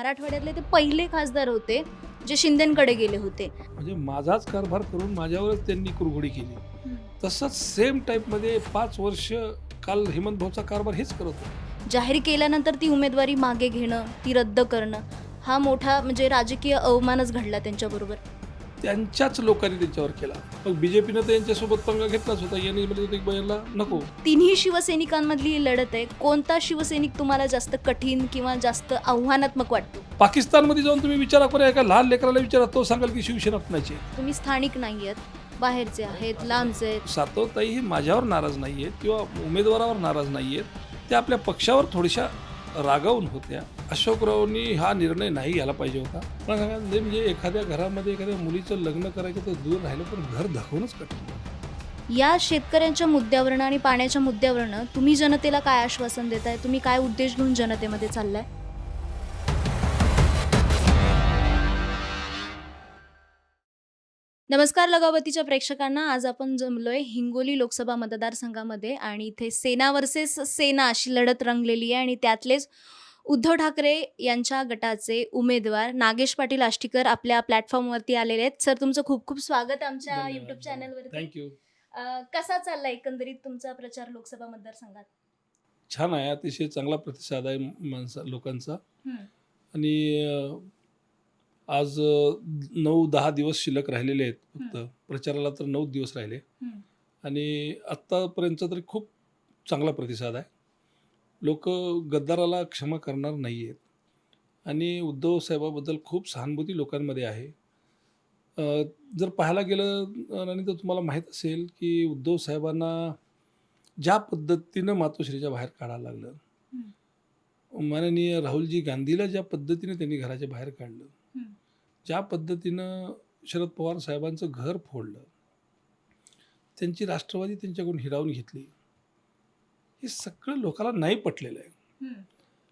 मराठवाड्यातले ते पहिले खासदार होते जे शिंदेकडे गेले होते. म्हणजे माझाच कारभार करून माझ्यावरच त्यांनी कुरघोडी केली. तसंच सेम टाईपमध्ये पाच वर्ष काल हेमंत भाऊचा कारभार हेच करत होते. जाहीर केल्यानंतर ती उमेदवारी मागे घेणं ती रद्द करणं हा मोठा म्हणजे राजकीय अवमानच घडला त्यांच्याबरोबर. त्यांच्याच लोकांनी त्यांच्यावर केला. मग बीजेपीनं तर यांच्यासोबत पंगा घेतलाच होता. यांनी म्हणजे होते की यांना नको. तिन्ही शिवसैनिकांमधली लढत आहे. कोणता शिवसैनिक तुम्हाला जास्त कठीण किंवा जास्त आव्हानात्मक वाटतो? पाकिस्तानमध्ये जाऊन तुम्ही विचारा करा. एका लहान लेकराला विचारा. तो सांगाल की शिवसेना कुणाची आहे. तुम्ही स्थानिक नाही आहेत बाहेरचे आहेत लांबचे आहेत. सातवताई ही माझ्यावर नाराज नाही आहेत किंवा उमेदवारावर नाराज नाही आहेत त्या आपल्या पक्षावर थोड्याशा रागावून होत्या. अशोकरावनी हा निर्णय नाही घ्यायला पाहिजे होता. पण सांगा म्हणजे म्हणजे एखाद्या घरामध्ये एखाद्या मुलीचं लग्न करायचं तर दूर राहिलं पण घर दाखवूनच कठीण या शेतकऱ्यांच्या मुद्द्यावरनं आणि पाण्याच्या मुद्द्यावरनं तुम्ही जनतेला काय आश्वासन देताय? तुम्ही काय उद्देश घेऊन जनतेमध्ये चाललाय? नमस्कार लगावतीच्या प्रेक्षकांना. आज आपण जमलोय हिंगोली लोकसभा मतदारसंघामध्ये आणि इथे सेना वर्सेस सेना अशी लढत रंगलेली आहे आणि त्यातलेच उद्धव ठाकरे यांच्या गटाचे उमेदवार नागेश पाटील आष्टीकर आपल्या प्लॅटफॉर्मवरती आलेले आहेत. सर तुमचं खूप खूप स्वागत आमच्या युट्यूब चॅनलवरती कसा चाललाय एकंदरीत तुमचा प्रचार लोकसभा मतदारसंघात? छान आहे अतिशय चांगला प्रतिसाद आहे माणसा लोकांचा. आणि आज नऊ दहा दिवस शिल्लक राहिलेले आहेत फक्त. प्रचाराला तर नऊ दिवस राहिले. आणि आत्तापर्यंतचा तरी खूप चांगला प्रतिसाद आहे. लोक गद्दाराला क्षमा करणार नाही आहेत आणि उद्धव साहेबाबद्दल खूप सहानुभूती लोकांमध्ये आहे. अं, जर पाहायला गेलं आणि तर तुम्हाला माहीत असेल की उद्धव साहेबांना ज्या पद्धतीनं मातोश्रीच्या बाहेर काढायला लागलं. माननीय राहुलजी गांधीला ज्या पद्धतीने त्यांनी घराच्या बाहेर काढलं. हम्म. ज्या पद्धतीनं शरद पवार साहेबांचं घर फोडलं. त्यांची राष्ट्रवादी त्यांच्याकडून हिरावून घेतली. हे सगळं लोकांना नाही पटलेलं आहे.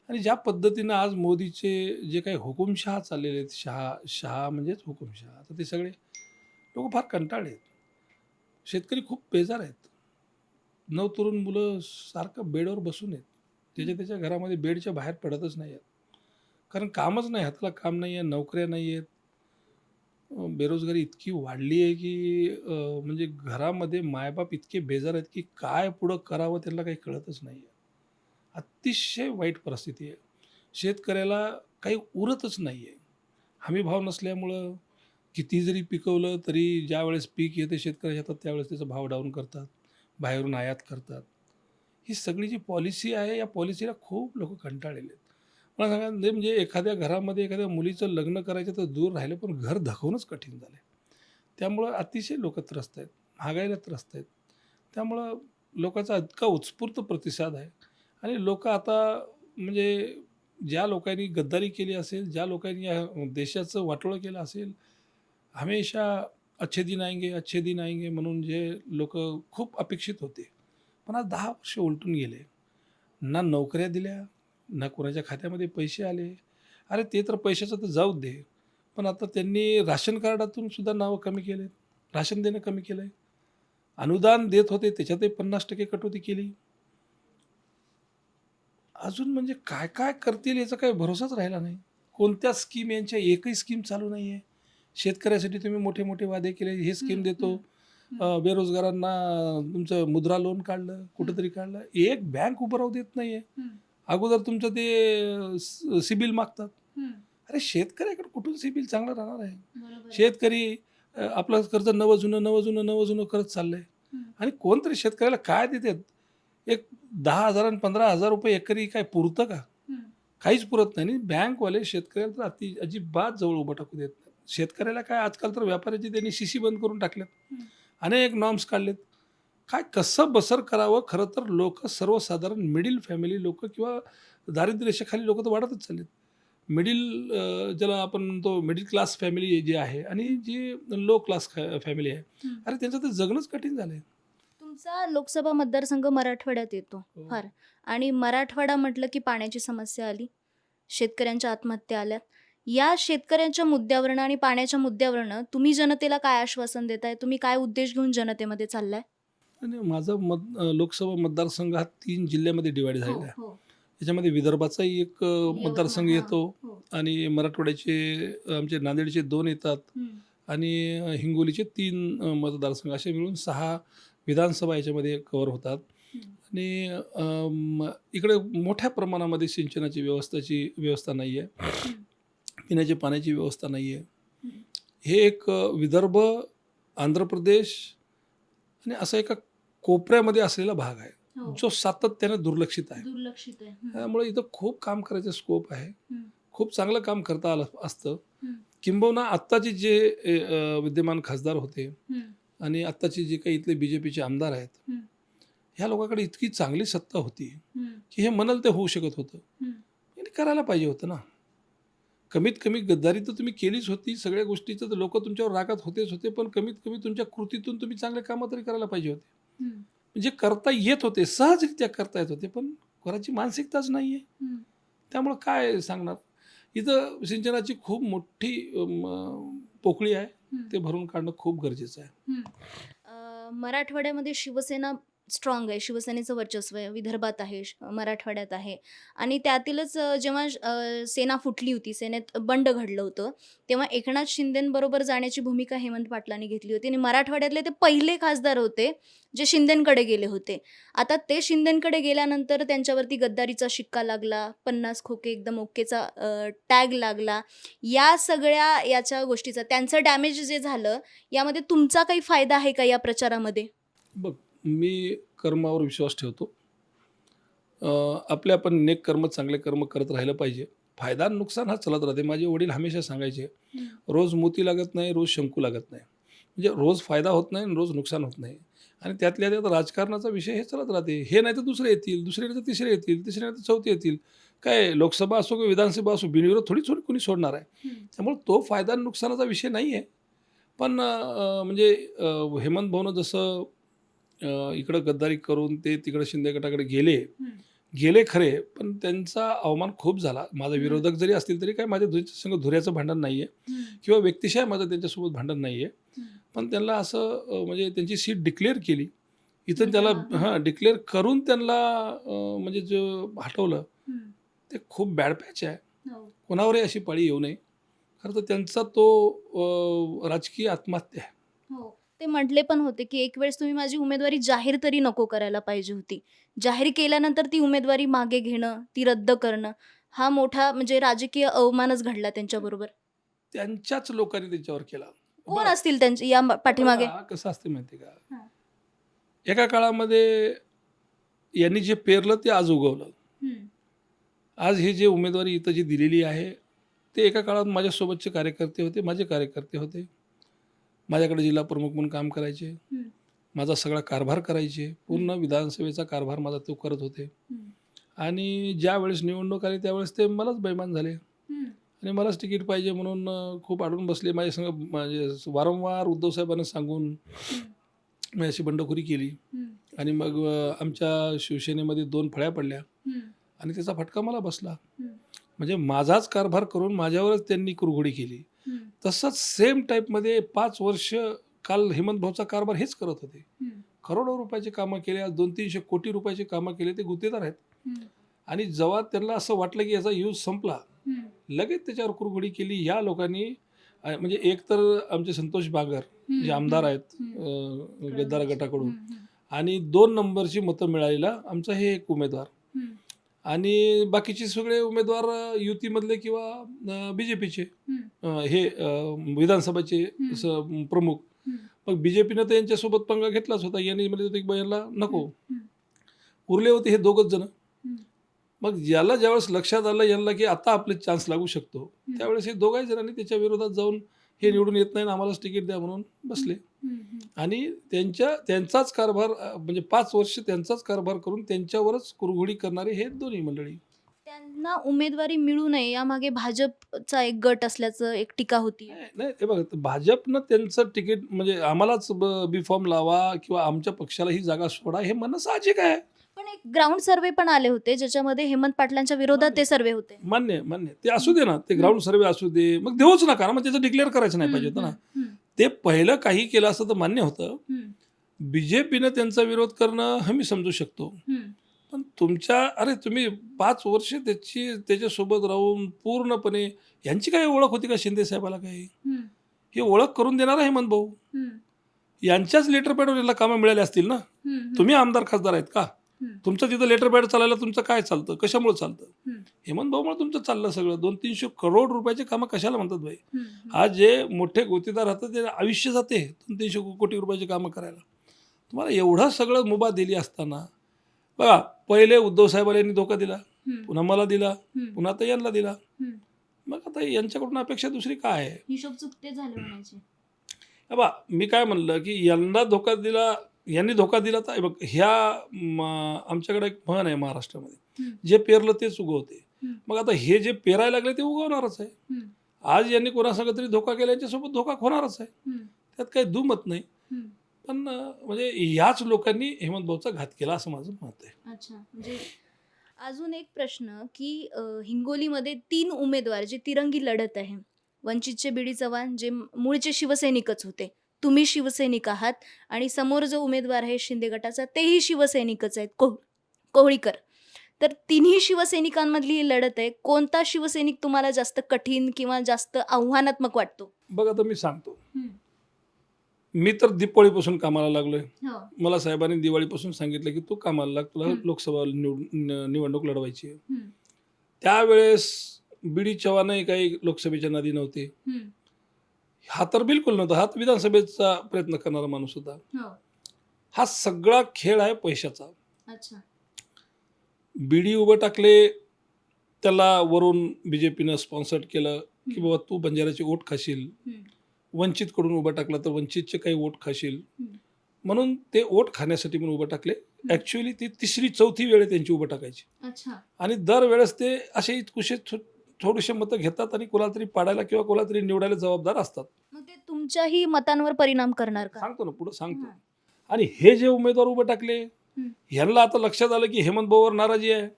आणि ज्या पद्धतीनं आज मोदीचे जे काही हुकुमशहा चाललेले आहेत शहा शहा म्हणजेच हुकुमशहा तर ते सगळे लोक फार कंटाळले आहेत. शेतकरी खूप बेजार आहेत. नऊ तरुण मुलं सारखं बेडवर बसून आहेत. त्याच्या त्याच्या घरामध्ये बेडच्या बाहेर पडतच नाही आहेत. कारण कामच नाही हाताला काम नाही आहे नोकऱ्या नाही आहेत. बेरोजगारी इतकी वाढली आहे की म्हणजे घरामध्ये मायबाप इतके बेजार आहेत की काय पुढं करावं त्यांना काही कळतच नाही आहे अतिशय वाईट परिस्थिती आहे. शेतकऱ्याला काही उरतच नाही आहे हमी भाव नसल्यामुळं किती जरी पिकवलं तरी ज्या वेळेस पीक येते शेतकऱ्याच्या हातात त्यावेळेस त्याचा भाव डाऊन करतात बाहेरून आयात करतात. ही सगळी जी पॉलिसी आहे या पॉलिसीला खूप लोक कंटाळलेले आहेत. मला सांगा म्हणजे म्हणजे एखाद्या घरामध्ये एखाद्या मुलीचं लग्न करायचं तर दूर राहिलं पण घर दाखवणंच कठीण झालं. त्यामुळं अतिशय लोक त्रस्त आहेत महागाईला त्रस्त आहेत. त्यामुळं लोकांचा इतका उत्स्फूर्त प्रतिसाद आहे. आणि लोक आता म्हणजे ज्या लोकांनी गद्दारी केली असेल ज्या लोकांनी या देशाचं वाटोळं केलं असेल हमेशा अच्छे दिन आएंगे अच्छे दिन आएंगे म्हणून जे लोक खूप अपेक्षित होते. पण आज दहा वर्ष उलटून गेले. ना नोकऱ्या दिल्या ना कोणाच्या खात्यामध्ये पैसे आले? अरे ते तर पैशाचं तर जाऊ दे. पण आता त्यांनी राशन कार्डातून सुद्धा नावं कमी केलेत. राशन देणं कमी केलं आहे अनुदान देत होते त्याच्यातही पन्नास टक्के कटोती केली. अजून म्हणजे काय काय करतील याचा काही भरोसाच राहिला नाही. कोणत्या स्कीम यांच्या एकही स्कीम चालू नाही आहे शेतकऱ्यासाठी तुम्ही मोठे मोठे वादे केले हे स्कीम देतो. बेरोजगारांना तुमचं मुद्रा लोन काढलं कुठंतरी काढलं. एक बँक उभं राहू देत नाही आहे अगोदर तुमचं ते सिबिल मागतात. अरे शेतकऱ्याकडे कुठून सिबिल चांगलं राहणार आहे? शेतकरी आपलं कर्ज नवं जुनं नवं जुनं नवं जुनं करत चाललंय. आणि कोणतरी शेतकऱ्याला काय देतात एक दहा हजार आणि पंधरा हजार रुपये एकरी काय पुरतं का? काहीच पुरत नाही. आणि बँकवाले शेतकऱ्याला तर अति अजिबात जवळ उभं टाकू देत नाही शेतकऱ्याला काय आजकाल तर व्यापाऱ्याची त्यांनी शिशी बंद करून टाकल्यात. अनेक नॉर्म्स काढलेत. काय कसं बसर करावं? खरं तर लोक सर्वसाधारण मिडिल फॅमिली लोक किंवा दारिद्र्य रेषेखाली लोक तर वाढतच चाललेत. मिडिल ज्याला आपण म्हणतो मिडिल क्लास फॅमिली जी आहे आणि जी लो क्लास फॅमिली आहे. अरे त्यांचं तर जगणंच कठीण झालं आहे तुमचा लोकसभा मतदारसंघ मराठवाड्यात येतो. फार. आणि मराठवाडा म्हटलं की पाण्याची समस्या आली. शेतकऱ्यांच्या आत्महत्या आल्या या शेतकऱ्यांच्या मुद्द्यावरनं आणि पाण्याच्या मुद्द्यावरनं तुम्ही जनतेला काय आश्वासन देताय? तुम्ही काय उद्देश घेऊन जनतेमध्ये चाललाय? आणि माझा मत लोकसभा मतदारसंघ हा तीन जिल्ह्यामध्ये डिवाईड झालेला आहे हो, याच्यामध्ये विदर्भाचाही एक मतदारसंघ हा. येतो हो. आणि मराठवाड्याचे आमचे नांदेडचे दोन येतात. आणि हिंगोलीचे तीन मतदारसंघ असे मिळून सहा विधानसभा याच्यामध्ये कव्हर होतात. आणि इकडे मोठ्या प्रमाणामध्ये सिंचनाची व्यवस्थाची व्यवस्था नाही आहे पिण्याची पाण्याची व्यवस्था नाही आहे. हे एक विदर्भ आंध्र प्रदेश आणि असा एका कोपऱ्यामध्ये असलेला भाग आहे हो. जो सातत्याने दुर्लक्षित आहे. त्यामुळे इथं खूप काम करायचं स्कोप आहे. खूप चांगलं काम करता आलं असतं. किंबहुना आत्ताचे जे विद्यमान खासदार होते. आणि आत्ताचे जे काही इथले बी जे पीचे आमदार आहेत. ह्या लोकांकडे इतकी चांगली सत्ता होती. की हे म्हणाल ते होऊ शकत होतं करायला पाहिजे होतं ना कमीत कमी गद्दारी तर तुम्ही केलीच होती सगळ्या गोष्टीचं तर लोक तुमच्यावर रागात होतेच होते पण कमीत कमी तुमच्या कृतीतून तुम्ही चांगले कामं तरी करायला पाहिजे होते. म्हणजे करता येत होते सहजरित्या करता येत होते पण कोणाची मानसिकताच नाही आहे. त्यामुळं काय सांगणार? इथं सिंचनाची खूप मोठी पोकळी आहे. ते भरून काढणं खूप गरजेचं आहे. अ, मराठवाड्यामध्ये शिवसेना स्ट्रॉंग आहे. शिवसेनेचं वर्चस्व आहे. विदर्भात आहे. श- मराठवाड्यात आहे. आणि त्यातीलच जेव्हा सेना फुटली होती सेनेत बंड घडलं होतं तेव्हा एकनाथ शिंदेंबरोबर जाण्याची भूमिका हेमंत पाटलांनी घेतली होती. आणि मराठवाड्यातले ते पहिले खासदार होते जे शिंदेंकडे गेले होते. आता ते शिंदेंकडे गेल्यानंतर त्यांच्यावरती गद्दारीचा शिक्का लागला पन्नास खोके एकदम ओकेचा टॅग लागला. या सगळ्या याच्या गोष्टीचा त्यांचं डॅमेज जे झालं यामध्ये तुमचा काही फायदा आहे का या प्रचारामध्ये? बघ मी कर्मावर विश्वास ठेवतो. आपले आपण नेक कर्म चांगले कर्म करत राहिलं पाहिजे. फायदा नुकसान हा चलत राहते. माझे वडील हमेशा सांगायचे रोज मोती लागत नाही रोज शंकू लागत नाही. म्हणजे रोज फायदा होत नाही आणि रोज नुकसान होत नाही. आणि त्यातल्या त्यात राजकारणाचा विषय हे चालत राहते. हे नाही तर दुसरे येतील दुसरे नाही तर तिसरे येतील तिसरे नाही तर चौथे येतील. काय लोकसभा असो किंवा विधानसभा असो बिनविरोध थोडी थोडी कोणी सोडणार आहे. त्यामुळे तो फायदा नुकसानाचा विषय नाही आहे पण म्हणजे हेमंत भाऊनं जसं इकडं गद्दारी करून ते तिकडं शिंदे गटाकडे गेले. गेले खरे पण त्यांचा अवमान खूप झाला. माझा. विरोधक जरी असतील तरी काय माझ्या संग धुऱ्याचं भांडण नाही आहे किंवा व्यक्तिशय माझं त्यांच्यासोबत भांडण नाही आहे पण त्यांना असं म्हणजे त्यांची सीट डिक्लेअर केली. इथं त्याला हा. हां डिक्लेअर करून त्यांना म्हणजे जो हटवलं ते खूप बॅड पॅच आहे. कोणावरही अशी पाळी येऊ नये. खरं तर त्यांचा तो राजकीय आत्महत्या आहे. हो. ते म्हटले पण होते की एक वेळेस तुम्ही माझी उमेदवारी जाहीर तरी नको करायला पाहिजे होती. जाहीर केल्यानंतर ती उमेदवारी मागे घेणं ती रद्द करणं हा मोठा म्हणजे राजकीय अवमानच घडला त्यांच्याबरोबर. त्यांच्याच लोकांनी त्याच्यावर केला. कोण. असतील त्यांच्या या पाठीमागे? कसं असते माहिती का. एका काळामध्ये यांनी जे पेरलं ते आज उगवलं. आज ही जे उमेदवारी इथं जी दिलेली आहे ते एका काळात माझ्यासोबतचे कार्यकर्ते होते माझे कार्यकर्ते होते. माझ्याकडे जिल्हा प्रमुख म्हणून काम करायचे. माझा सगळा कारभार करायचे पूर्ण विधानसभेचा कारभार माझा तो करत होते. आणि ज्या वेळेस निवडणूक आली त्यावेळेस ते मलाच बैमान झाले. आणि मलाच तिकीट पाहिजे म्हणून खूप अडून बसले माझ्या संग म्हणजे वारंवार उद्धव साहेबांना सांगून मी अशी बंडखोरी केली. आणि मग आमच्या शिवसेनेमध्ये दोन फळ्या पडल्या. आणि त्याचा फटका मला बसला. म्हणजे माझाच कारभार करून माझ्यावरच त्यांनी कुरघोडी केली. तसंच सेम टाईपमध्ये पाच वर्ष काल हेमंत भाऊचा कारभार हेच करत होते. करोडो रुपयाचे कामं केले आज दोन तीनशे कोटी रुपयाचे कामं केले ते गुत्तेदार आहेत. आणि जेव्हा त्यांना असं वाटलं की याचा यूज संपला. लगेच त्याच्यावर कुरघोडी केली या लोकांनी म्हणजे एक तर आमचे संतोष बागर. जे आमदार आहेत गद्दार गटाकडून. आणि दोन नंबरची मतं मिळालेला आमचा हे एक उमेदवार. आणि बाकीचे सगळे उमेदवार युतीमधले किंवा बी जे पीचे हम्म. हे अ, विधानसभाचे. स- प्रमुख. मग बी जे पीनं तर यांच्यासोबत पंगा घेतलाच होता यांनी म्हणजे होते की बा यांना नको हम्म. उरले होते हे दोघच जण. मग याला ज्यावेळेस लक्षात आलं यांना की आता आपले चान्स लागू शकतो त्यावेळेस हे दोघाही जणांनी त्याच्या विरोधात जाऊन हे निवडून येत नाही आम्हालाच तिकीट द्या म्हणून बसले. आणि त्यांच्या त्यांचाच कारभार म्हणजे पाच वर्ष त्यांचाच कारभार करून त्यांच्यावरच कुरघोडी करणारे हे दोन्ही मंडळी. त्यांना उमेदवारी मिळू नये यामागे भाजपचा एक गट असल्याचं एक टीका होती. नाही नाही, हे बघा भाजपनं त्यांचं तिकीट म्हणजे आम्हालाच बी फॉर्म लावा किंवा आमच्या पक्षाला ही जागा सोडा हे म्हणणं साहजिक आहे. पण एक ग्राउंड सर्वे पण आले होते ज्याच्यामध्ये हेमंत पाटलांच्या विरोधात ते सर्वे होते. मान्य आहे, मान्य. आहे. ते असू दे ना ते ग्राउंड सर्वे असू दे. मग देऊच नका ना मग त्याचं डिक्लेअर करायचं नाही पाहिजे होतं ना. ते पहिलं काही केलं असतं तर मान्य होतं. बीजेपीनं त्यांचा विरोध करणं हे मी समजू शकतो. पण तुमच्या अरे तुम्ही पाच वर्ष त्याची त्याच्यासोबत राहून पूर्णपणे यांची काही ओळख होती का शिंदे साहेबाला काही? ही ओळख करून देणार हेमंत भाऊ. यांच्याच लेटर पॅडवर याला कामं मिळाली असतील ना? तुम्ही आमदार खासदार आहेत का? तुमचं तिथं लेटर पॅड चालायला तुमचं काय चालतं? कशामुळे चालतं? हेमंत भाऊमुळे तुमचं चाललं सगळं. दोन तीनशे करोड रुपयाचे कामं कशाला म्हणतात भाई. आज जे मोठे गोतीदार राहतात ते आयुष्य जाते दोन तीनशे कोटी रुपयाचे कामं करायला. तुम्हाला एवढं सगळं मुभा दिली असताना बघा पहिले उद्धव साहेबाला यांनी धोका दिला पुन्हा मला दिला पुन्हा आता यांना दिला. मग आता यांच्याकडून अपेक्षा दुसरी काय आहे? हिशोब चुकते झाले म्हणायचे. बा मी काय म्हणलं की यांना धोका दिला यांनी धोका दिला तर बघ ह्या आमच्याकडे एक म्हण आहे महाराष्ट्रामध्ये. जे पेरलं तेच उगवते. मग आता हे जे पेरायला लागले ते उगवणारच आहे. आज यांनी कोणासंग तरी धोका केला यांच्यासोबत धोका होणारच आहे. त्यात काही दुमत नाही. पण म्हणजे याच लोकांनी हेमंत भाऊचा घात केला असं माझं मत आहे. अच्छा. म्हणजे अजून एक प्रश्न की हिंगोलीमध्ये तीन उमेदवार जे तिरंगी लढत आहे वंचितचे बीडी चव्हाण जे मूळचे शिवसैनिकच होते तुम्ही शिवसैनिक आहात आणि समोर जो उमेदवार आहे शिंदे गटाचा तेही शिवसैनिकच आहेत. कोह कोहळीकर. तर तिन्ही शिवसैनिकांमधली ही लढत आहे. कोणता शिवसैनिक तुम्हाला जास्त कठीण किंवा जास्त आव्हानात्मक वाटतो? बघ आता मी सांगतो. मी तर दिपावळीपासून कामाला लागलोय. हो. मला साहेबांनी दिवाळीपासून सांगितलं की तू कामाला लाग तुला हम्म. लोकसभा निवड न- निवडणूक लढवायची आहे. हम्म, त्यावेळेस बीडी चव्हाणही काही लोकसभेच्या नदी नव्हते. हम्म, हा तर बिलकुल नव्हता. हा तर विधानसभेचा प्रयत्न करणारा माणूस होता. हो. हा सगळा खेळ आहे पैशाचा. अच्छा. बीडी उभं टाकले त्याला वरून बी जे पीनं स्पॉन्सर्ड केलं की बाबा तू बंजाराची ओट खाशील. हम्म, वंचितकडून उभं टाकलं तर वंचितचे काही वोट खाशील. हम्म. म्हणून ते वोट खाण्यासाठी म्हणून उभं टाकले. ॲक्च्युली ती तिसरी चौथी वेळ त्यांची उभं टाकायची. अच्छा. आणि दरवेळेस ते असे कुशे थोडेसे मतं घेतात आणि कोणाला तरी पाडायला किंवा कोणाला तरी निवडायला जबाबदार असतात. मग ते तुमच्याही मतांवर परिणाम करणार का सांगतो ना पुढं सांगतो. आणि हे जे उमेदवार उभे टाकले. ह्यांना आता लक्षात आलं की हेमंत भाऊवर नाराजी आहे.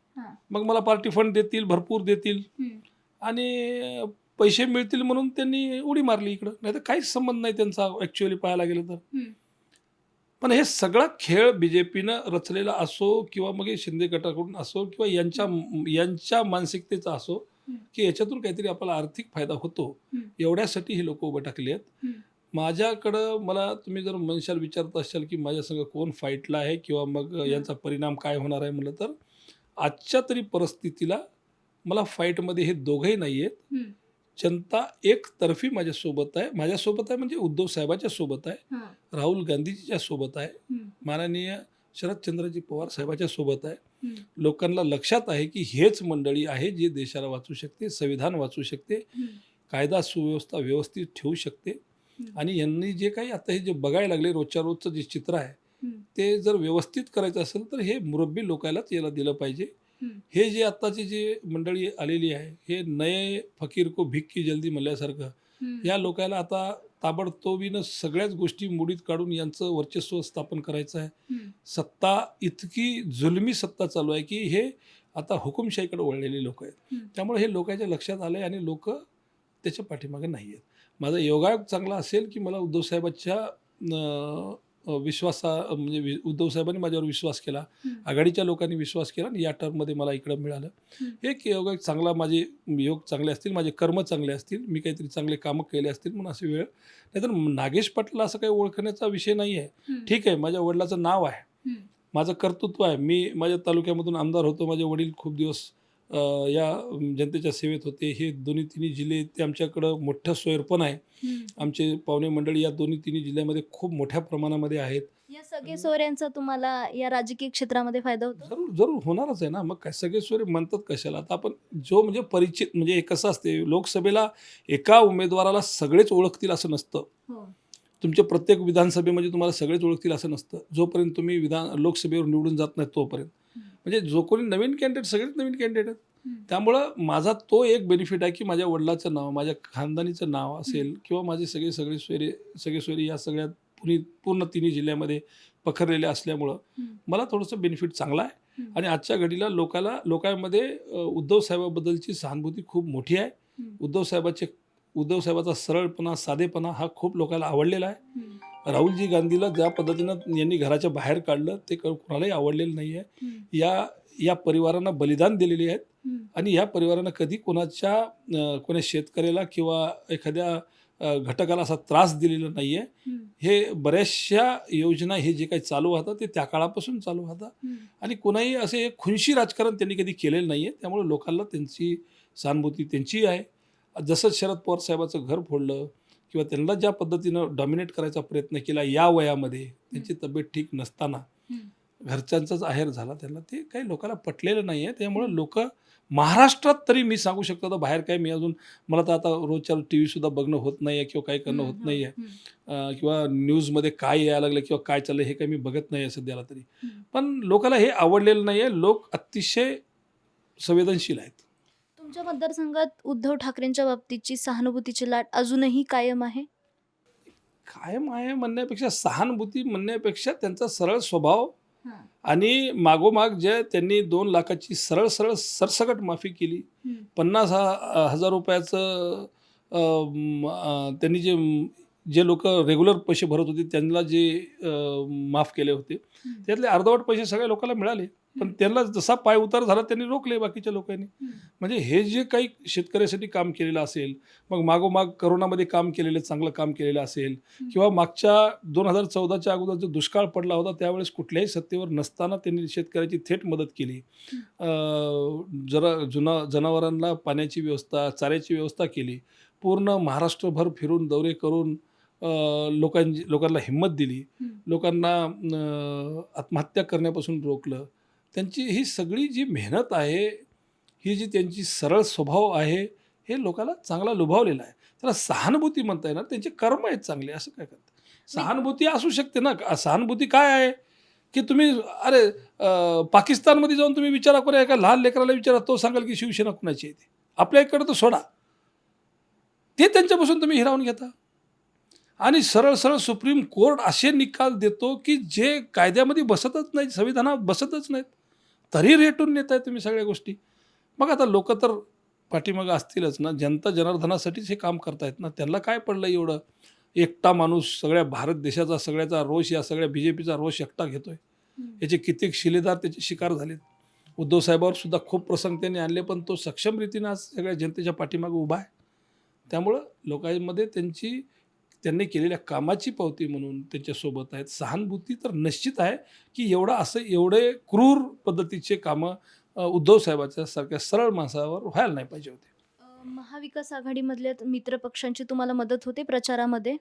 मग मला पार्टी फंड देतील भरपूर देतील. आणि पैसे मिळतील म्हणून त्यांनी उडी मारली इकडं नाही तर काहीच संबंध नाही त्यांचा ॲक्च्युअली पाहायला गेलं तर. पण हे सगळा खेळ बी जे पीनं रचलेला असो किंवा मग शिंदे गटाकडून असो किंवा यांच्या यांच्या मानसिकतेचा असो. की याच्यातून काहीतरी आपल्याला आर्थिक फायदा होतो. एवढ्यासाठी हे लोक उभे टाकले आहेत. माझ्याकडं मला तुम्ही जर मनशाल विचारत असाल की माझ्या संग कोण फाईटला आहे किंवा मग यांचा परिणाम काय होणार आहे म्हणलं तर आजच्या तरी परिस्थितीला मला फाईटमध्ये हे दोघंही नाही आहेत. जनता एकतर्फी माझ्यासोबत आहे माझ्यासोबत आहे म्हणजे उद्धव साहेबाच्या सोबत आहे. राहुल गांधीजीच्या सोबत आहे. माननीय शरदचंद्रजी पवार साहेबाच्या सोबत आहे. लोकांना लक्षात आहे की हेच मंडळी आहे जे देशाला वाचू शकते संविधान वाचू शकते. कायदा सुव्यवस्था व्यवस्थित ठेवू शकते. आणि यांनी जे काही आता हे जे बघायला लागले रोजच्या रोजचं जे चित्र आहे. ते जर व्यवस्थित करायचं असेल तर हे मुरब्बी लोकायलाच याला दिलं पाहिजे. हे जे आत्ताची जी मंडळी आलेली आहे हे नये फकीर को भिक की जल्दी म्हणल्यासारखं. या लोकायला आता ताबडतोबीनं सगळ्याच गोष्टी मोडीत काढून यांचं वर्चस्व स्थापन करायचं आहे. सत्ता इतकी जुलमी सत्ता चालू आहे की हे आता हुकुमशाहीकडे वळलेले लोक आहेत. त्यामुळे हे लोकांच्या लक्षात आलं आहे आणि लोक त्याच्या पाठीमागे नाही आहेत माझा योगायोग चांगला असेल की मला उद्धव साहेबांच्या अं, अं, विश्वासा म्हणजे वि- उद्धव साहेबांनी माझ्यावर विश्वास केला. आघाडीच्या लोकांनी विश्वास केला आणि या टर्ममध्ये मला इकडं मिळालं हम्म. एक योगायोग चांगला माझे योग चांगले असतील माझे कर्म चांगले असतील मी काहीतरी चांगले कामं केले असतील म्हणून असे वेळ नाहीतर नागेश पाटला असं काही ओळखण्याचा विषय नाही आहे. ठीक आहे माझ्या वडिलाचं नाव आहे. माझं कर्तृत्व आहे मी माझ्या तालुक्यामधून आमदार होतो माझे वडील खूप दिवस अ, या जनतेच्या सेवेत होते. हे दोन्ही तिन्ही जिल्हे ते आमच्याकडं मोठं सोयरपण आहे. हम्म. आमचे पाहुणे मंडळी या दोन्ही तिन्ही जिल्ह्यामध्ये खूप मोठ्या प्रमाणामध्ये आहेत. या सगळे सोयऱ्यांचा तुम्हाला या राजकीय क्षेत्रामध्ये फायदा होतो? जरूर जरूर होणारच आहे ना. मग काय सगळे सोयरे म्हणतात कशाला? आता आपण जो म्हणजे परिचित म्हणजे हे कसं असते लोकसभेला एका उमेदवाराला सगळेच ओळखतील असं नसतं. हो. तुमच्या प्रत्येक विधानसभेमध्ये तुम्हाला सगळेच ओळखतील असं नसतं. जोपर्यंत तुम्ही विधान लोकसभेवर निवडून जात नाही तोपर्यंत. म्हणजे जो कोणी नवीन कॅन्डिडेट सगळेच नवीन कॅन्डिडेट आहेत. त्यामुळं माझा तो एक बेनिफिट आहे की माझ्या वडिलाचं नाव माझ्या खानदानीचं नाव असेल किंवा माझे सगळे सगळे सोयरे सगळे सोयरे या सगळ्या पुणे पूर्ण तिन्ही जिल्ह्यामध्ये पखरलेले असल्यामुळं. मला थोडंसं बेनिफिट चांगला आहे. आणि आजच्या घडीला लोकाला लोकांमध्ये उद्धव साहेबाबद्दलची सहानुभूती खूप मोठी आहे. उद्धव साहेबाचे उद्धव साहेबाचा सरळपणा साधेपणा हा खूप लोकांना आवडलेला आहे. राहुलजी गांधीला ज्या पद्धतीनं यांनी घराच्या बाहेर काढलं ते क- कोणालाही आवडलेलं नाही आहे. या या परिवारांना बलिदान दिलेली आहेत. आणि या परिवारानं कधी कोणाच्या अं, कोण्या शेतकऱ्याला किंवा एखाद्या घटकाला असा त्रास दिलेला नाही आहे. हे बऱ्याचशा योजना हे जे काही चालू होतं ते त्या काळापासून चालू होतं. आणि कोणाही असे खुनशी राजकारण त्यांनी कधी केलेलं नाही आहे त्यामुळे लोकांना त्यांची सहानुभूती त्यांची आहे जसं शरद पवार साहेबाचं घर फोडलं किंवा त्यांना ज्या पद्धतीनं डॉमिनेट करायचा प्रयत्न केला या वयामध्ये त्यांची तब्येत ठीक नसताना. घरच्यांचाच आहेर झाला त्यांना ते काही लोकांना पटलेलं नाही आहे त्यामुळे लोक महाराष्ट्रात तरी मी सांगू शकतो आता बाहेर काय मी अजून मला तर आता रोजच्या टी व्हीसुद्धा बघणं होत नाही आहे किंवा काही करणं होत नाही आहे किंवा न्यूजमध्ये काय यायला लागलं किंवा काय चाललं हे काही मी बघत नाही आहे सध्याला तरी. पण लोकांना हे आवडलेलं नाही आहे लोक अतिशय संवेदनशील आहेत. तुमच्या मतदारसंघात उद्धव ठाकरेंच्या बाबतीतची सहानुभूतीची लाट अजूनही कायम आहे? कायम आहे म्हणण्यापेक्षा सहानुभूती म्हणण्यापेक्षा त्यांचा सरळ स्वभाव आणि मागोमाग जे त्यांनी दोन लाखाची सरळ सरळ सरसकट माफी केली. पन्नास हजार रुपयाचं त्यांनी जे जे लोक रेग्युलर पैसे भरत होते त्यांना जे माफ केले होते. त्यातले अर्धवट पैसे सगळ्या लोकांना मिळाले. पण त्यांना जसा पाय उतार झाला त्यांनी रोखले बाकीच्या लोकांनी. म्हणजे हे जे काही शेतकऱ्यासाठी काम केलेलं असेल मग मागोमाग करोनामध्ये काम केलेलं चांगलं काम केलेलं असेल किंवा मागच्या दोन हजार चौदाच्या अगोदर जो दुष्काळ पडला होता त्यावेळेस कुठल्याही सत्तेवर नसताना त्यांनी शेतकऱ्याची थेट मदत केली. जरा जुना जनावरांना पाण्याची व्यवस्था चाऱ्याची व्यवस्था केली. पूर्ण महाराष्ट्रभर फिरून दौरे करून लोकांची लोकांना हिंमत दिली. लोकांना आत्महत्या करण्यापासून रोखलं. त्यांची ही सगळी जी मेहनत आहे ही जी त्यांची सरळ स्वभाव आहे हे लोकांना चांगला लुभावलेला आहे. त्याला सहानुभूती म्हणता येणार त्यांचे कर्म आहेत चांगले असं काय करतात? सहानुभूती असू शकते ना. सहानुभूती काय आहे? की तुम्ही अरे पाकिस्तानमध्ये जाऊन तुम्ही विचारा करा एका लहान लेकराला विचारा तो सांगाल की शिवसेना कुणाची आहे ती? आपल्या इकडं तर सोडा. ते त्यांच्यापासून तुम्ही हिरावून घेता. आणि सरळ सरळ सुप्रीम कोर्ट असे निकाल देतो की जे कायद्यामध्ये बसतच नाहीत संविधानात बसतच नाहीत. तरी रेटून नेत आहे तुम्ही सगळ्या गोष्टी. मग आता लोक तर पाठीमागं असतीलच ना. जनता जनार्दनासाठीच हे काम करतायत ना. त्यांना काय पडलं एवढं? एकटा माणूस सगळ्या भारत देशाचा सगळ्याचा रोष या सगळ्या बी जे पीचा रोष एकटा घेतोय. याचे कित्येक शिलेदार त्याचे शिकार झालेत. उद्धव साहेबावर सुद्धा खूप प्रसंग त्यांनी आणले पण तो सक्षम रीतीनं आज सगळ्या जनतेच्या पाठीमागे उभा आहे. त्यामुळं लोकांमध्ये त्यांची त्यांनी केलेल्या कामाची पावती म्हणून त्यांच्यासोबत आहेत. सहानुभूती तर निश्चित आहे की एवढा असं एवढे क्रूर पद्धतीचे कामं उद्धव साहेबाच्या सारख्या सरळ माणसावर व्हायला नाही पाहिजे होते. महाविकास आघाडीमधल्या मित्र पक्षांची तुम्हाला मदत होते प्रचारामध्ये?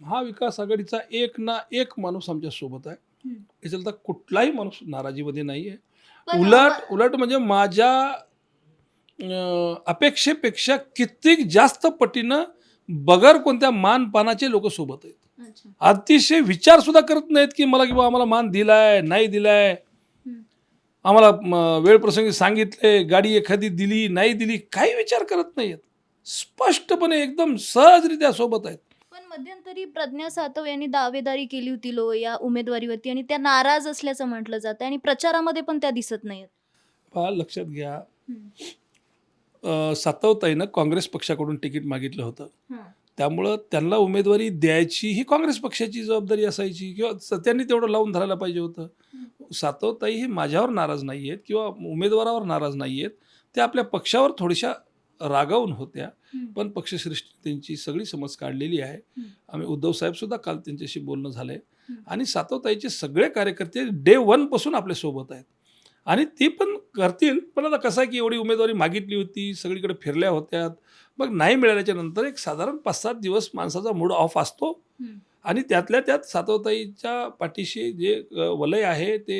महाविकास आघाडीचा एक ना एक माणूस आमच्यासोबत आहे आता कुठलाही माणूस नाराजीमध्ये नाही आहे उलट उलट म्हणजे माझ्या अपेक्षेपेक्षा कित्येक जास्त पटीनं बगर कोणत्या मानपानाचे लोक सोबत आहेत. अतिशय विचार सुद्धा करत नाहीत की मला किंवा आम्हाला मान दिलाय नाही दिलाय. आम्हाला वेळ प्रसंगी सांगितले गाडी एखादी दिली नाही दिली काही विचार करत नाहीत. स्पष्टपणे एकदम सहजरित्या सोबत आहेत. पण मध्यंतरी प्रज्ञा सातव यांनी दावेदारी केली होती लो या उमेदवारीवरती आणि त्या नाराज असल्याचं म्हटलं जातं आणि प्रचारामध्ये पण त्या दिसत नाहीत. लक्षात घ्या. सातवताईनं काँग्रेस पक्षाकडून तिकीट मागितलं होतं. त्यामुळं त्यांना उमेदवारी द्यायची ही काँग्रेस पक्षाची जबाबदारी असायची किंवा त्यांनी तेवढं लावून धरायला पाहिजे होतं सातवताई हे माझ्यावर नाराज नाही आहेत किंवा उमेदवारावर नाराज नाही आहेत त्या आपल्या पक्षावर थोड्याशा रागावून होत्या. पण पक्षश्रेष्ठी त्यांची सगळी समज काढलेली आहे. आम्ही उद्धव साहेबसुद्धा काल त्यांच्याशी बोलणं झालं आहे हम्म. आणि सातवताईचे सगळे कार्यकर्ते डे वनपासून आपल्यासोबत आहेत आणि ती पण करतील. पण आता कसं आहे की एवढी उमेदवारी मागितली होती सगळीकडे फिरल्या होत्या मग नाही मिळाल्याच्या नंतर एक साधारण पाच सात दिवस माणसाचा मूड ऑफ असतो. आणि त्यातल्या त्यात सातवताईच्या पाठीशी जे वलय आहे ते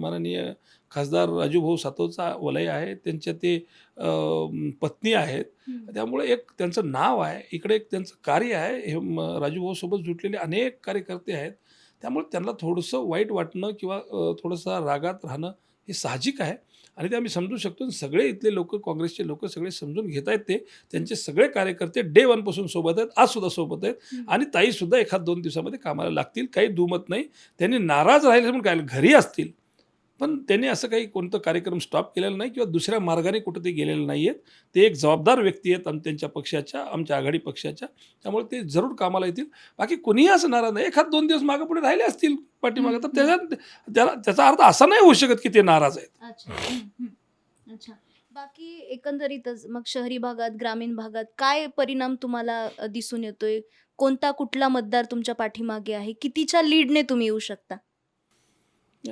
माननीय खासदार राजूभाऊ सातवचा वलय आहे. त्यांच्या ते पत्नी आहेत. त्यामुळे एक त्यांचं नाव आहे इकडे एक त्यांचं कार्य आहे. हे राजूभाऊसोबत जुटलेले अनेक कार्यकर्ते आहेत. त्यामुळे त्यांना थोडंसं वाईट वाटणं किंवा थोडंसं रागात राहणं हे साहजिक आहे. आणि ते आम्ही समजू शकतो सगळे इथले लोक काँग्रेसचे लोक सगळे समजून घेत आहेत ते. त्यांचे सगळे कार्यकर्ते डे वनपासून सोबत आहेत आज सुद्धा सोबत आहेत. आणि ताईसुद्धा एखाद दोन दिवसामध्ये कामाला लागतील काही दुमत नाही. त्यांनी नाराज राहिले म्हणून काय घरी असतील. पण त्यांनी असं काही कोणतं कार्यक्रम स्टॉप केलेला नाही किंवा दुसऱ्या मार्गाने कुठं ते गेलेले नाही आहेत ते एक जबाबदार व्यक्ती आहेत आणि त्यांच्या पक्षाच्या आमच्या आघाडी पक्षाच्या. त्यामुळे ते जरूर कामाला येतील. बाकी कोणीही असं नाराज नाही. एखाद दोन दिवस मागे पुढे राहिले असतील पाठीमागे तर त्याच्यात त्याला त्याचा अर्थ असा नाही होऊ शकत की ते नाराज आहेत. अच्छा. बाकी एकंदरीतच मग शहरी भागात ग्रामीण भागात काय परिणाम तुम्हाला दिसून येतोय? कोणता कुठला मतदार तुमच्या पाठीमागे आहे? कितीच्या लीडने तुम्ही येऊ शकता?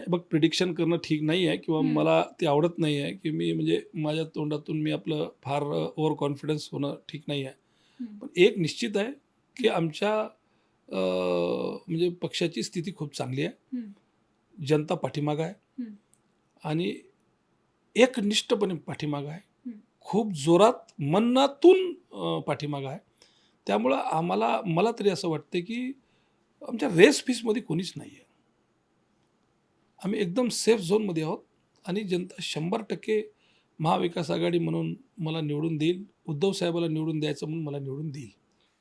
बघ प्रिडिक्शन करणं ठीक नाही आहे किंवा हम्म. मला ते आवडत नाही आहे की मी म्हणजे माझ्या तोंडातून मी आपलं फार ओव्हर कॉन्फिडन्स होणं ठीक नाही आहे पण एक निश्चित आहे की आमच्या अं, म्हणजे पक्षाची स्थिती खूप चांगली आहे. जनता पाठीमागं आहे. हम्म. आणि एकनिष्ठपणे पाठीमागं आहे. हम्म. खूप जोरात मनातून अं, पाठीमागं आहे. त्यामुळं आम्हाला मला तरी असं वाटतं की आमच्या रेस फीसमध्ये कोणीच नाही आहे आम्ही एकदम सेफ झोनमध्ये आहोत आणि जनता शंभर टक्के महाविकास आघाडी म्हणून मला निवडून देईल उद्धव साहेबाला निवडून द्यायचं म्हणून मला निवडून देईल.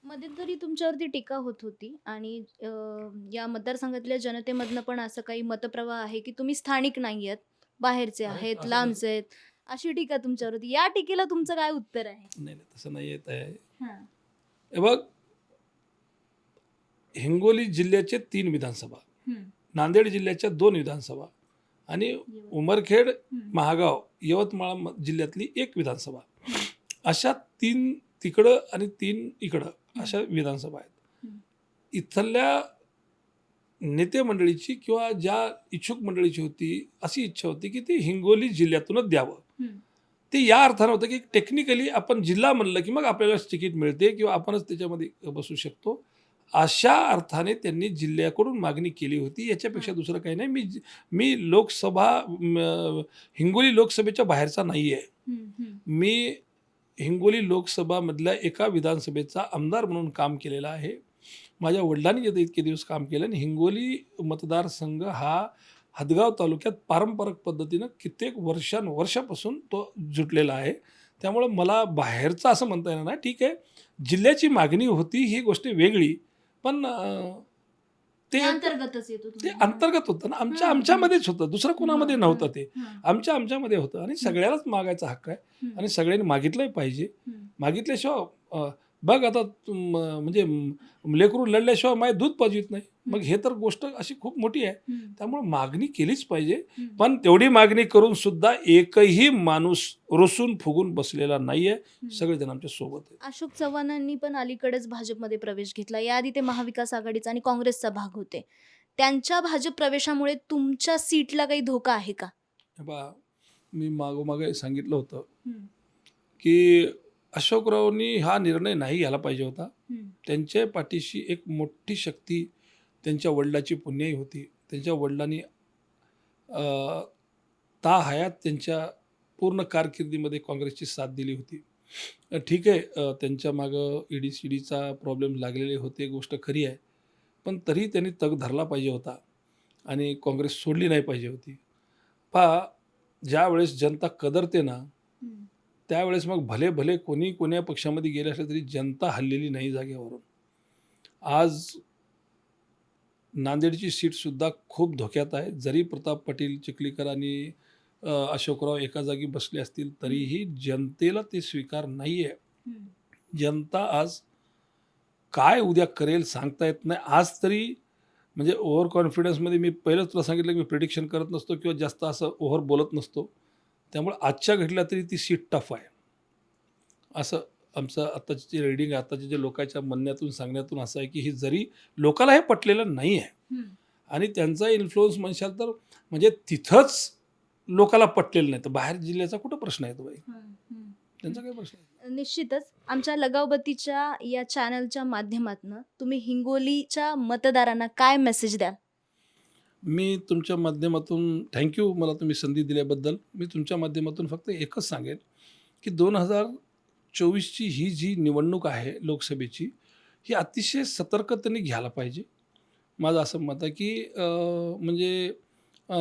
मध्यंतरी तुमच्यावरती टीका होत होती आणि अ, या मतदारसंघातल्या जनतेमधनं पण असं काही मतप्रवाह आहे की तुम्ही स्थानिक नाही आहेत बाहेरचे नाही, आहेत असं लांबचे आहेत अशी टीका तुमच्यावरती या टीकेला तुमचं काय उत्तर आहे? नाही नाही तसं नाही येत आहे. हां. हे बघ हिंगोली जिल्ह्याचे तीन विधानसभा. हम्म. नांदेड जिल्ह्याच्या दोन विधानसभा आणि. उमरखेड. महागाव यवतमाळ जिल्ह्यातली एक विधानसभा अशा तीन तिकडं आणि तीन इकडं अशा विधानसभा आहेत. इथल्या नेते मंडळीची किंवा ज्या इच्छुक मंडळीची होती अशी इच्छा होती की ती हिंगोली जिल्ह्यातूनच द्यावं. ते या अर्थानं होतं की टेक्निकली आपण जिल्हा म्हणलं की मग आपल्याला तिकीट मिळते किंवा आपणच त्याच्यामध्ये बसू शकतो अशा अर्थाने त्यांनी जिल्ह्याकडून मागणी केली होती. याच्यापेक्षा. दुसरं काही नाही. मी मी लोकसभा हिंगोली लोकसभेच्या बाहेरचा नाही आहे. मी हिंगोली लोकसभामधल्या एका विधानसभेचा आमदार म्हणून काम केलेलं आहे. माझ्या वडिलांनी जिथे इतके दिवस काम केलं आणि हिंगोली मतदारसंघ हा हदगाव तालुक्यात पारंपरिक पद्धतीनं कित्येक वर्षानुवर्षापासून तो जुटलेला आहे. त्यामुळं मला बाहेरचं असं म्हणता येणार नाही. ठीक आहे. जिल्ह्याची मागणी होती ही गोष्ट वेगळी. पण ते अंतर्गतच येतो ते. अंतर्गत होतं ना. आमच्या आमच्यामध्येच होतं. दुसरं कोणामध्ये नव्हतं ते. आमच्या आमच्यामध्ये होतं. आणि सगळ्यालाच मागायचा हक्क आहे. आणि सगळ्यांनी मागितलंही पाहिजे. मागितल्याशिवाय बघ आता म्हणजे लेकरू लढल्याशिवाय माय दूध पाजित नाही. मग हे तर गोष्ट अशी खूप मोठी आहे. त्यामुळे मागणी केलीच पाहिजे. पण तेवढी मागणी करून सुद्धा एकही माणूस रुसून फुगून बसलेला नाहीये. सगळेजण आमच्यासोबत आहे अशोक चव्हाणांनी पण अलीकडेच भाजपमध्ये प्रवेश घेतला. याआधी ते महाविकास आघाडीचा आणि काँग्रेसचा भाग होते. त्यांच्या भाजप प्रवेशामुळे तुमच्या सीटला काही धोका आहे का? पहा मी मागोमागे सांगितलं होतं की अशोकरावनी हा निर्णय नाही घ्यायला पाहिजे होता. त्यांच्या पाठीशी एक मोठी शक्ती त्यांच्या वडिलाची पुण्याई होती. त्यांच्या वडिलांनी ता हयात त्यांच्या पूर्ण कारकिर्दीमध्ये काँग्रेसची साथ दिली होती. ठीक आहे त्यांच्या मागं ईडी सी डीचा प्रॉब्लेम लागलेले होते गोष्ट खरी आहे. पण तरी त्यांनी तग धरला पाहिजे होता आणि काँग्रेस सोडली नाही पाहिजे होती. पहा ज्या वेळेस जनता कदरते ना. त्यावेळेस मग भले भले कोणी कोण्या पक्षामध्ये गेले असले तरी जनता हल्लेली नाही जागेवरून. आज नांदेडची सीटसुद्धा खूप धोक्यात आहे. जरी प्रताप पाटील चिखलीकर आणि अशोकराव एका जागी बसले असतील तरीही जनतेला ते स्वीकार नाही आहे. जनता आज काय उद्या करेल सांगता येत नाही. आज तरी म्हणजे ओव्हर कॉन्फिडन्समध्ये मी पहिलंच तुला सांगितलं की मी प्रिडिक्शन करत नसतो किंवा जास्त असं ओव्हर बोलत नसतो. त्यामुळे आजच्या घडीला तरी ती सीट टफ आहे. असं आमचं आत्ताची जी रिडिंग आत्ताच्या जे लोकांच्या म्हणण्यातून सांगण्यातून असं आहे की ही जरी लोकाला हे पटलेलं नाही आहे. आणि त्यांचा इन्फ्लुअन्स म्हणशाल तर म्हणजे तिथंच लोकाला पटलेलं नाही. तर बाहेर जिल्ह्याचा कुठं प्रश्न आहे तो बाई. त्यांचा काही प्रश्न निश्चितच. आमच्या लगावबत्तीच्या या चॅनलच्या माध्यमातून तुम्ही हिंगोलीच्या मतदारांना काय मेसेज द्याल? मी तुमच्या माध्यमातून थँक्यू मला तुम्ही संधी दिल्याबद्दल. मी तुमच्या माध्यमातून फक्त एकच सांगेन की दोन हजार चोवीसची ही जी निवडणूक आहे लोकसभेची ही अतिशय सतर्कतेने घ्यायला पाहिजे. माझं असं मत आहे की म्हणजे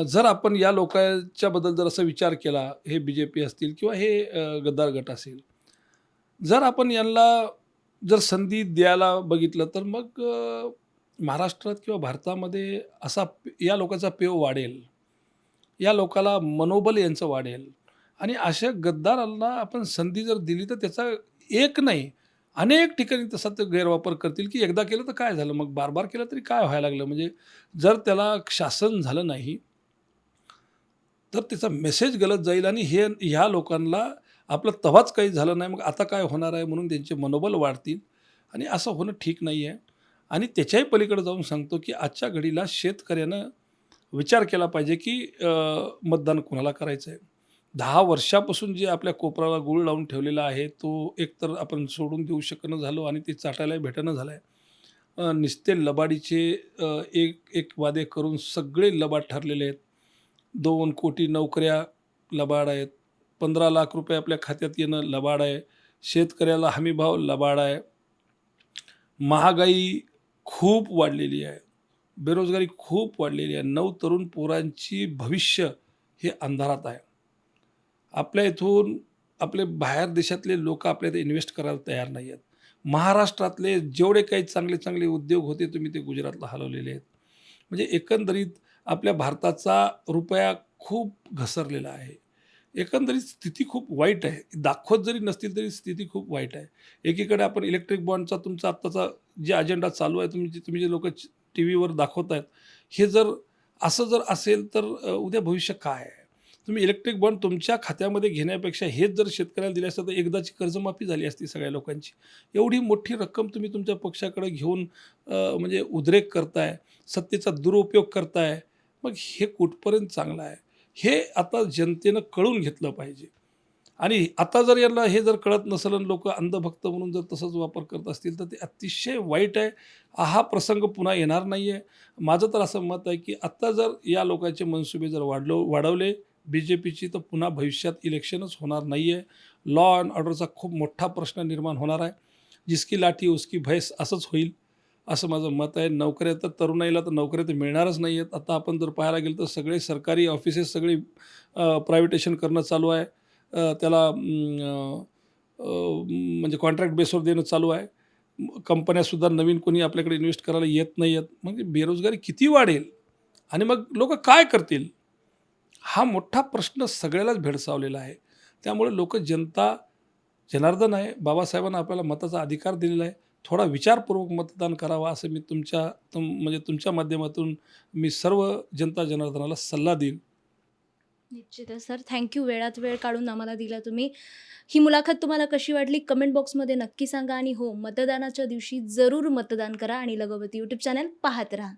जर आपण या लोकांच्याबद्दल जर असा विचार केला हे बी जे पी असतील किंवा हे गद्दार गट असेल. जर आपण यांना जर संधी द्यायला बघितलं तर मग महाराष्ट्रात किंवा भारतामध्ये असा या लोकांचा पेव वाढेल. या लोकाला मनोबल यांचं वाढेल. आणि अशा गद्दारांना आपण संधी जर दिली तर त्याचा एक नाही अनेक ठिकाणी तसा ते गैरवापर करतील की एकदा केलं तर काय झालं? मग बार बार केलं तरी काय व्हायला लागलं? म्हणजे जर त्याला शासन झालं नाही तर त्याचा मेसेज गलत जाईल आणि हे ह्या लोकांना आपलं तवाच काही झालं नाही मग आता काय होणार आहे? म्हणून त्यांचे मनोबल वाढतील. आणि असं होणं ठीक नाही आहे आणि त्याच्याही पलीकडे जाऊन सांगतो की आजच्या घडीला शेतकऱ्यानं विचार केला पाहिजे की मतदान कोणाला करायचं आहे दहा वर्षापासून जे आपल्या कोपराला गुळ लावून ठेवलेला आहे तो एकतर आपण सोडून देऊ शकणं झालो आणि ते चाटायला भेटणं झालं आहे निस्ते लबाडीचे एक एक वादे करून सगळे लबाड ठरलेले आहेत. दोन कोटी नोकऱ्या लबाड आहेत. पंधरा लाख रुपये आपल्या खात्यात येणं लबाड आहे. शेतकऱ्याला हमीभाव लबाड आहे. महागाई खूप वाढलेली आहे. बेरोजगारी खूप वाढलेली आहे. नऊ तरुण पोरांची भविष्य हे अंधारात आहे. आपल्या इथून आपले बाहेर देशातले लोक आपल्या इथे इन्व्हेस्ट करायला तयार नाही आहेत. महाराष्ट्रातले जेवढे काही चांगले चांगले उद्योग होते तुम्ही ते गुजरातला हलवलेले आहेत. म्हणजे एकंदरीत आपल्या भारताचा रुपया खूप घसरलेला आहे. एकंदरीत स्थिती खूप वाईट आहे. दाखवत जरी नसतील तरी स्थिती खूप वाईट आहे. एकीकडे आपण इलेक्ट्रिक बॉन्डचा तुमचा आत्ताचा जे अजेंडा चालू आहे तुम्ही जे तुम्ही जे लोक टी व्हीवर दाखवत आहेत हे जर असं जर असेल तर उद्या भविष्य काय आहे? तुम्ही इलेक्ट्रिक बॉन्ड तुमच्या खात्यामध्ये घेण्यापेक्षा हेच जर शेतकऱ्याला दिले असतं तर एकदाची कर्जमाफी झाली असती सगळ्या लोकांची. एवढी मोठी रक्कम तुम्ही तुमच्या पक्षाकडे घेऊन म्हणजे उद्रेक करताय सत्तेचा दुरुपयोग करताय मग हे कुठपर्यंत चांगलं आहे? हे आता जनतेनं कळून घेतलं पाहिजे. आणि आता जर यांना हे जर कळत नसेल आणि लोक अंधभक्त म्हणून जर तसंच वापर करत असतील तर ते अतिशय वाईट आहे. हा प्रसंग पुन्हा येणार नाही आहे माझं तर असं मत आहे की आत्ता जर या लोकांचे मनसुबे जर वाढलो वाढवले बी जे पीची तर पुन्हा भविष्यात इलेक्शनच होणार नाही आहे लॉ अँड ऑर्डरचा खूप मोठा प्रश्न निर्माण होणार आहे. जिसकी लाठी उसकी भैस असंच होईल असं माझं मत आहे. नोकऱ्या तर तरुणाईला तर नोकऱ्या तर मिळणारच नाही आहेत आता आपण जर पाहायला गेलं तर सगळे सरकारी ऑफिसेस सगळे प्रायव्हेटेशन करणं चालू आहे. अ, त्याला अं, म्हणजे कॉन्ट्रॅक्ट बेसवर देणं चालू आहे. कंपन्यासुद्धा नवीन कोणी आपल्याकडे इन्व्हेस्ट करायला येत नाही आहेत. म्हणजे बेरोजगारी किती वाढेल? आणि मग लोक काय करतील? हा मोठा प्रश्न सगळ्यालाच भेडसावलेला आहे. त्यामुळे लोक जनता जनार्दन आहे. बाबासाहेबांना आपल्याला मताचा अधिकार दिलेला आहे. थोडा विचारपूर्वक मतदान करावा असं मी तुमच्या तुम म्हणजे तुमच्या माध्यमातून मी सर्व जनता जनार्दनाला सल्ला देईन. निश्चितच सर थँक्यू वेळात वेळ काढून आम्हाला दिला तुम्ही. ही मुलाखत तुम्हाला कशी वाटली? कमेंट बॉक्समध्ये नक्की सांगा आणि हो मतदानाच्या दिवशी जरूर मतदान करा आणि लगोबत यूट्यूब चॅनल पाहत राहा.